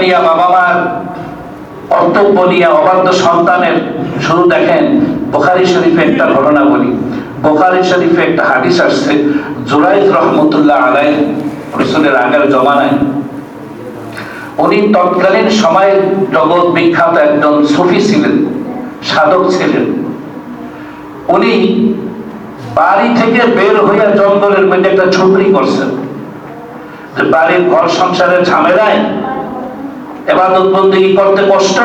নিয়ে বাবা মার কর্তব্য অবাধ্য সন্তানের শুধু দেখেন, বোখারি শরীফে একটা ঘটনা বলি। বোখারি শরীফে একটা হাদিস আসছে, জুরাইদ রহমতুল্লাহ আলাই রসুলের আগের জমানায়। উনি তৎকালীন সময়ে জগৎ বিখ্যাত একজন সুফি ছিলেন, সাধক ছিলেন। উনি বাড়ি থেকে বের হইয়া জঙ্গলের মধ্যে একটা ঝুপড়ি করছেন। যে বাড়ির ঘর সংসারের ঝামেলায় এবাদত বন্দী করতে কষ্ট?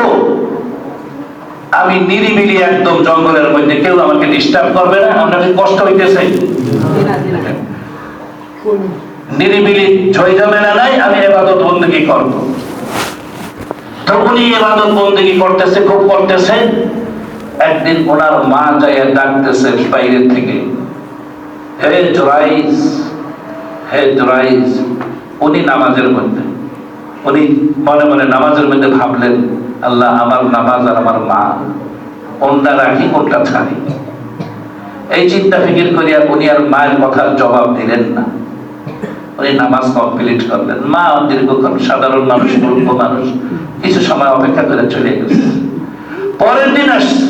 আমি নিরিবিলি একদম জঙ্গলের মধ্যে কেউ আমাকে ডিস্টার্ব করবে না কষ্ট হইতেছে? নিরিবিলি ঝামেলা নাই, আমি এবাদত বন্দী করব। তো উনি এবাদত বন্দী করতেছে, খুব করতেছে। একদিন ওনার মা যাইয়া ডাকতেছে বাইরের থেকে, হে জোরাইজ হে জোরাইজ, উনি নামাজের মধ্যে। উনি মনে মনে নামাজের মধ্যে ভাবলেন, আল্লাহ আমার নামাজ আর আমার মা, কোনটা রাখি, কোনটা ছাড়ি? এই চিন্তা ফিকির করিয়া উনি আর মায়ের কথার জবাব দিলেন না। উনি নামাজ কমপ্লিট করলেন। মা দীর্ঘক্ষণ সাধারণ মানুষ, মূর্খ মানুষ, কিছু সময় অপেক্ষা করে চলে গেছে। পরের দিন আসছে।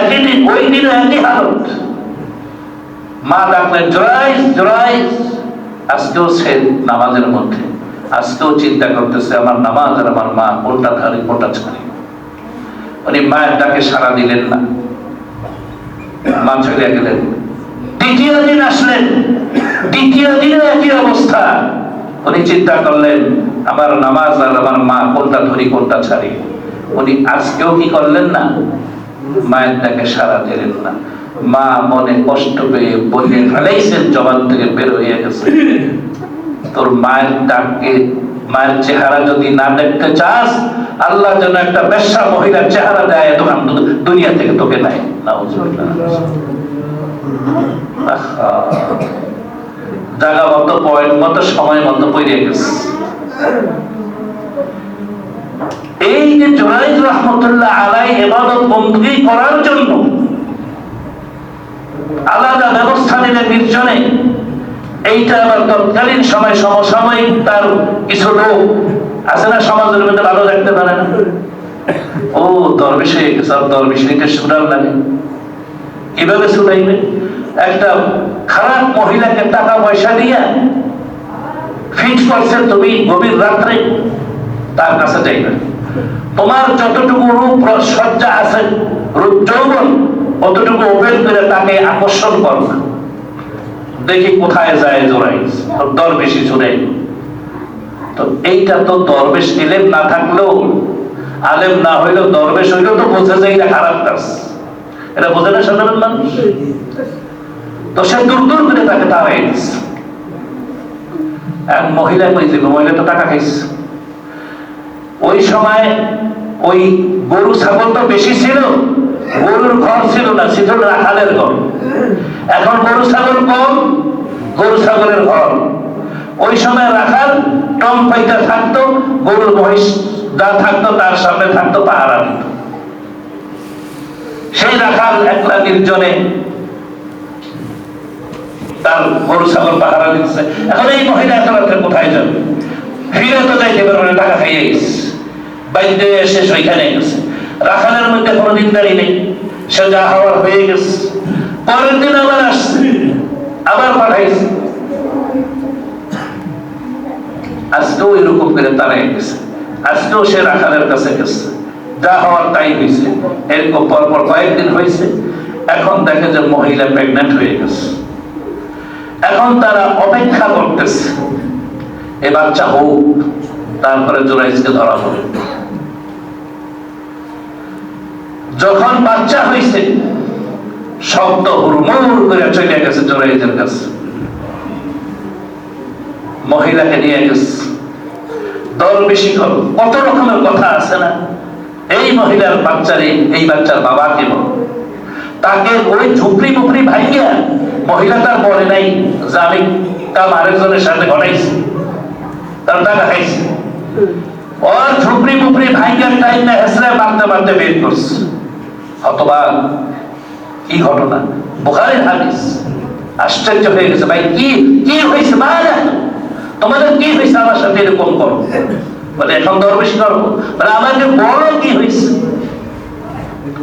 একই দিন, ওই দিন একই হালত। মা ডাকলেন জোরাইজ জোরাইজ আজকেও সে নামাজের মধ্যে। আজকেও চিন্তা করতেছে, আমার নামাজ আর আমার মা কোনটা ধারি কোনটা ছাড়ি? উনি মায়ের ডাকে সাড়া দিলেন না। মা চলে গেলেন। দ্বিতীয় দিন আসলেন। দ্বিতীয় দিনে একই অবস্থা। উনি চিন্তা করলেন, আমার নামাজ আর আমার মা কোনটা ধরি কোনটা ছাড়ি? উনি আজকেও কি করলেন না? মায়ের ডাকে সাড়া দিলেন না। মা মনে কষ্ট পেয়ে বলে ফেলাইছেন, জবান থেকে বের হয়ে গেছে। তোর মায়ের ডাককে মায়ের চেহারা যদি না দেখতে চাস, আল্লাহ যেন একটা বেশ্যা মহিলার চেহারা দেয়, তখন দুনিয়া থেকে তোকে নাই। জায়গা মতো পয়েন্ট সময় মতো পড়ে গেছে। এই যে জোরাইদ রহমতুল্লাহ আলাই এবাদত বন্দী করার জন্য আলাদা ব্যবস্থা নিলেন নির্জনে এইটা আবার তৎকালীন সময়, সমসাময়িক তার কিছু লোক আছে না সমাজের মধ্যে ভালো পারে না? ও শুনার লাগে। কীভাবে শুনাইবে একটা খারাপ মহিলাকে টাকা পয়সা দিয়ে ফিট করছে তুমি গভীর রাত্রে, তার কাছে যাইবে। তোমার যতটুকু রূপ সজ্জা আছে, রূপ যৌবন, অতটুকু ওপেন করে তাকে আকর্ষণ করবে। দেখি কোথায় যায় জোরাই দর বেশি জোরে তো এইটা তো দরবেশ এলেম না থাকলেও, আলেম না হইলেও দরবেশ হইলেও তো বোঝে যে এটা খারাপ কাজ এটা বোঝে না সাধারণ মানুষ? তো সে দূর দূর করে তাকে তাড়াই দিচ্ছে এক মহিলা কই দিল মহিলা তো টাকা খাইছে। ওই সময় ওই গরু ছাগল তো বেশি ছিল গরুর ঘর ছিল না ছিল রাখালের ঘর। এখন গরু ছাগল কম গরু ছাগলের ঘর। ওই সময় রাখাল টম পাইটা থাকতো, গরুর মহিষ যা থাকতো তার সামনে থাকতো, পাহারা দিত। সেই রাখাল একলা নির্জনে তার গরু ছাগল পাহারা দিচ্ছে। এখন এই মহিলা এত রাত্রে কোথায় যাবে? ফিরে তো যাইতে পারবে টাকা খাইয়ে গেছে। বাইরে এসে ওইখানে গেছে। রাখালের মধ্যে কোনো দিনদারি নেই। সে যা হওয়ার হয়ে গেছে। পরের দিন আবার আসছে। আবার পাঠাইছে। আজকেও এরকম করে তারাই গেছে। আজকেও সে রাখালের কাছে গেছে। যা হওয়ার তাই হয়েছে। এরকম পরপর কয়েকদিন হয়েছে। এখন দেখে যে মহিলা প্রেগনেন্ট হয়ে গেছে। এখন তারা অপেক্ষা করতেছে। এ বাচ্চা হোক, তারপরে জোরাইজকে ধরা হবে যখন বাচ্চা হয়েছে শব্দ হুড়মুড় করে চলে গেছে জোরাইজের কাছে। মহিলাকে নিয়ে গেছে। দল বেশি করো, কত রকমের কথা আছে না? এই মহিলার বাচ্চারে, এই বাচ্চার বাবাকে বল। তাকে ওই ঝুপড়ি মুপড়ি ভাইয়া মহিলা তার বলে নাই যে আমি কাম আরেকজনের সাথে ঘটাইছি, তার টাকা খাইছি। ওর ঝুপড়ি মুপড়ি ভাইয়ার টাইম না হেসরে মারতে মারতে বের করছে। অথবা কি ঘটনা? বোখারের হাদিস। আশ্চর্য হয়ে গেছে, ভাই, কি কি হয়েছে? মা তোমাদের কি হয়েছে? আমার সাথে এরকম করো। বলে, এখন দরবেশ করব বলে, আমাকে বড় কি হয়েছে?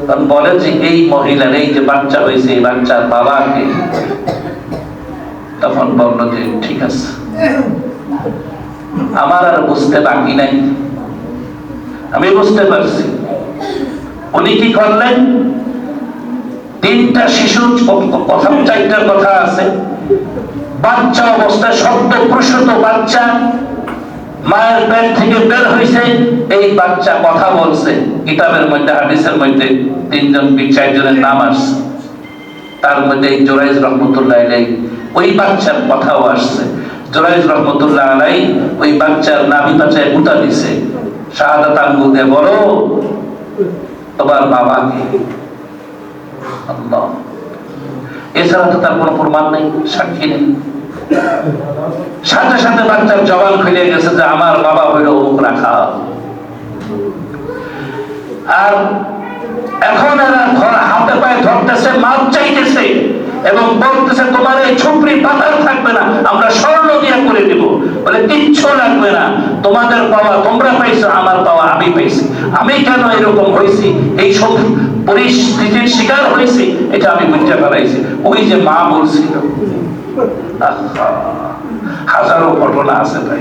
তখন বলে যে, এই মহিলার এই যে বাচ্চা হয়েছে, এই বাচ্চার বাবাকে তখন বলল যে, ঠিক আছে। আমার আর বুঝতে বাকি নাই। আমি বুঝতে পারছি। উনি কি করলেন? তিনটা শিশু কথা চারটার কথা আছে। বাচ্চা অবস্থায় সদ্য প্রসূত বাচ্চা। মায়ের পেট থেকে বের হয়েছে এই বাচ্চা কথা বলছে। কিতাবের মধ্যে, হাদিসের মধ্যে তিনজন চারজনের নাম আসছে? তার মধ্যে জোরাইজ রহমতুল্লাহ ওই বাচ্চার কথাও আসছে। জোরাইজ রহমতুল্লাহ আলাই ওই বাচ্চার নাভি পাচায় গুতা দিছে। শাহাদাত আঙ্গুল দিয়ে বলো তোমার বাবাকে এছাড়া তো তার কোনো প্রমাণ নেই, সাক্ষী নেই। সাথে সাথে বাচ্চার জবান খুলে গেছে যে আমার বাবা হইল অমুক রাখা আর এখন এরা ধর, হাতে পায়ে ধরতেছে মাপ চাইতেছে এবং বলতেছে, তোমার এই ছুপড়ি পাতার থাকবে না, আমরা স্বর্ণ দিয়া করে দিব। বলে, কিচ্ছু লাগবে না। তোমাদের পাওয়া, তোমরা পাইছো, আমার পাওয়া, আমি আমি কেন এরকম হয়েছি? এই সব পরিস্থিতির শিকার হয়েছি, এটা আমি বুঝতে পারাইছি। ওই যে মা বলছিল হাজারো ঘটনা আছে ভাই।